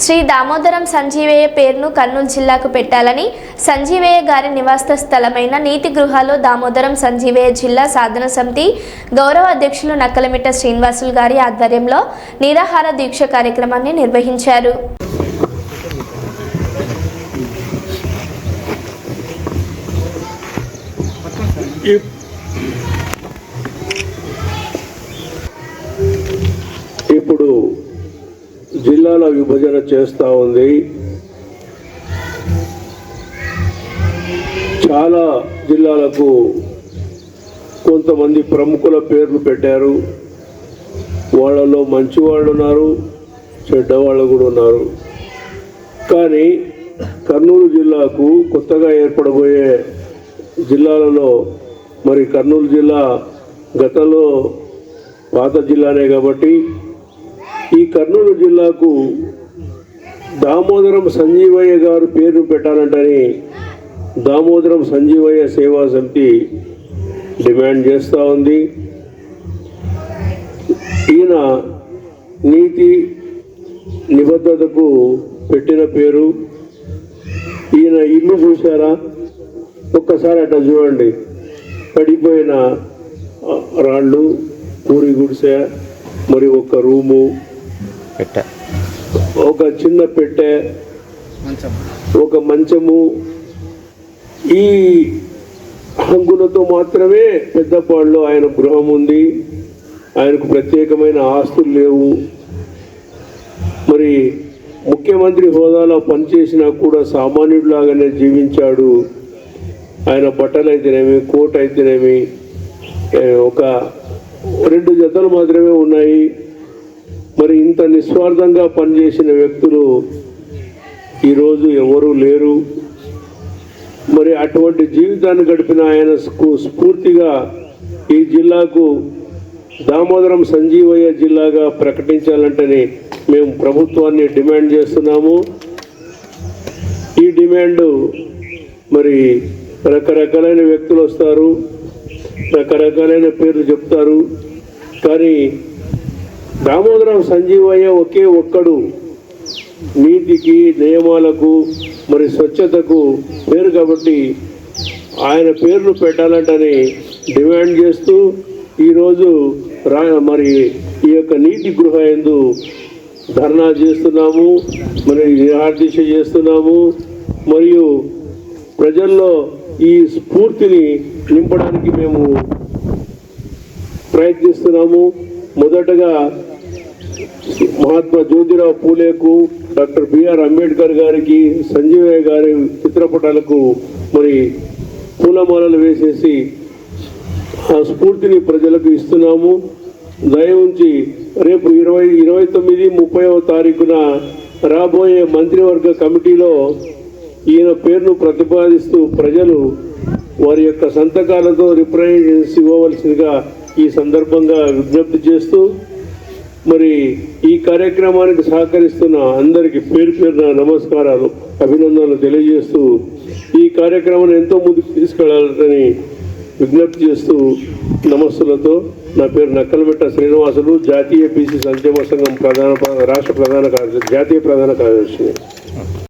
శ్రీ దామోదరం సంజీవయ్య పేరును కర్నూలు జిల్లాకు పెట్టాలని సంజీవయ్య గారి నివాస స్థలమైన నీతి గృహాలో దామోదరం సంజీవయ్య జిల్లా సాధన సమితి గౌరవ అధ్యక్షులు నక్కలమిట్ట శ్రీనివాసులు గారి ఆధ్వర్యంలో నిరాహార దీక్ష కార్యక్రమాన్ని నిర్వహించారు. ఇప్- జిల్లాల విభజన చేస్తూ ఉంది. చాలా జిల్లాలకు కొంతమంది ప్రముఖుల పేర్లు పెట్టారు. వాళ్ళలో మంచి వాళ్ళు ఉన్నారు చెడ్డవాళ్ళు కూడా ఉన్నారు. కానీ కర్నూలు జిల్లాకు కొత్తగా ఏర్పడబోయే జిల్లాలలో మరి కర్నూలు జిల్లా గతంలో పాత జిల్లానే కాబట్టి ఈ కర్నూలు జిల్లాకు దామోదరం సంజీవయ్య గారు పేరు పెట్టాలంటని దామోదరం సంజీవయ్య సేవా సమితి డిమాండ్ చేస్తూ ఉంది. ఈయన నీతి నిబద్ధతకు పెట్టిన పేరు. ఈయన ఇల్లు చూసారా ఒక్కసారి అట్లా చూడండి. పడిపోయిన రాళ్ళు పూరి గుడిసె మరి ఒక రూము పెట్ట. ఒక చిన్న పెట్టె ఒక మంచము ఈ హంగులతో మాత్రమే పెద్దపాడులో ఆయన గృహం ఉంది. ఆయనకు ప్రత్యేకమైన ఆస్తులు లేవు. మరి ముఖ్యమంత్రి హోదాలో పనిచేసినా కూడా సామాన్యుడిలాగానే జీవించాడు. ఆయన బట్టలు అయితేనేమి కోట్ అయితేనేమి ఒక రెండు జతలు మాత్రమే ఉన్నాయి. మరి ఇంత నిస్వార్థంగా పనిచేసిన వ్యక్తులు ఈరోజు ఎవరూ లేరు. మరి అటువంటి జీవితాన్ని గడిపిన ఆయన స్ఫూర్తిగా ఈ జిల్లాకు దామోదరం సంజీవయ్య జిల్లాగా ప్రకటించాలంటేనే మేము ప్రభుత్వాన్ని డిమాండ్ చేస్తున్నాము. ఈ డిమాండ్ మరి రకరకాలైన వ్యక్తులు వస్తారు రకరకాలైన పేర్లు చెప్తారు. కానీ దామోదరం సంజీవయ్య ఒకే ఒక్కడు. నీతికి నియమాలకు మరి స్వచ్ఛతకు పేరు కాబట్టి ఆయన పేర్లు పెట్టాలంటని డిమాండ్ చేస్తూ ఈరోజు రా మరి ఈ యొక్క నీటి గృహ ఎందు ధర్నా చేస్తున్నాము మరి నిరాదీక్ష చేస్తున్నాము మరియు ప్రజల్లో ఈ స్ఫూర్తిని నింపడానికి మేము ప్రయత్నిస్తున్నాము. మొదటగా మహాత్మా జ్యోతిరావు పూలేకు డాక్టర్ బిఆర్ అంబేద్కర్ గారికి సంజీవయ్య గారి చిత్రపటాలకు మరి పూలమాలలు వేసేసి ఆ స్ఫూర్తిని ప్రజలకు ఇస్తున్నాము. దయ ఉంచి రేపు ఇరవై ఇరవై తొమ్మిది ముప్పైవ తారీఖున రాబోయే మంత్రివర్గ కమిటీలో ఈయన పేరును ప్రతిపాదిస్తూ ప్రజలు వారి యొక్క సంతకాలతో రిప్రజెంటేషన్స్ ఇవ్వవలసిందిగా ఈ సందర్భంగా విజ్ఞప్తి చేస్తూ మరి ఈ కార్యక్రమానికి సహకరిస్తున్న అందరికీ పేరు పేరున నమస్కారాలు అభినందనలు తెలియజేస్తూ ఈ కార్యక్రమాన్ని ఎంతో ముందుకు తీసుకెళ్ళాలని విజ్ఞప్తి చేస్తూ నమస్సులతో నా పేరు నక్కలమెట్ట శ్రీనివాసులు జాతీయ బీసీ సంక్షేమ సంఘం ప్రధాన రాష్ట్ర ప్రధాన కార్యదర్శి జాతీయ ప్రధాన కార్యదర్శి